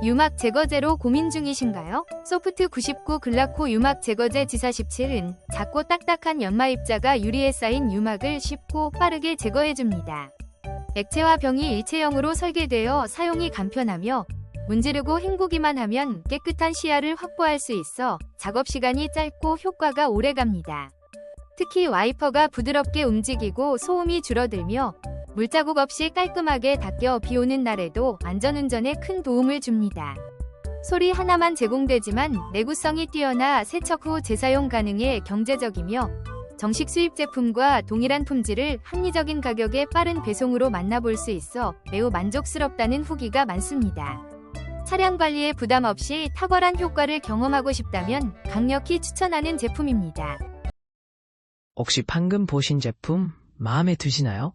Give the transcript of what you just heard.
유막 제거제로 고민 중이신가요? 소프트 99 글라코 유막 제거제 지사 17은 작고 딱딱한 연마 입자가 유리에 쌓인 유막을 쉽고 빠르게 제거해줍니다. 액체와 병이 일체형으로 설계되어 사용이 간편하며 문지르고 헹구기만 하면 깨끗한 시야를 확보할 수 있어 작업 시간이 짧고 효과가 오래갑니다. 특히 와이퍼가 부드럽게 움직이고 소음이 줄어들며 물자국 없이 깔끔하게 닦여 비 오는 날에도 안전운전에 큰 도움을 줍니다. 소리 하나만 제공되지만 내구성이 뛰어나 세척 후 재사용 가능해 경제적이며 정식 수입 제품과 동일한 품질을 합리적인 가격에 빠른 배송으로 만나볼 수 있어 매우 만족스럽다는 후기가 많습니다. 차량 관리에 부담 없이 탁월한 효과를 경험하고 싶다면 강력히 추천하는 제품입니다. 혹시 방금 보신 제품 마음에 드시나요?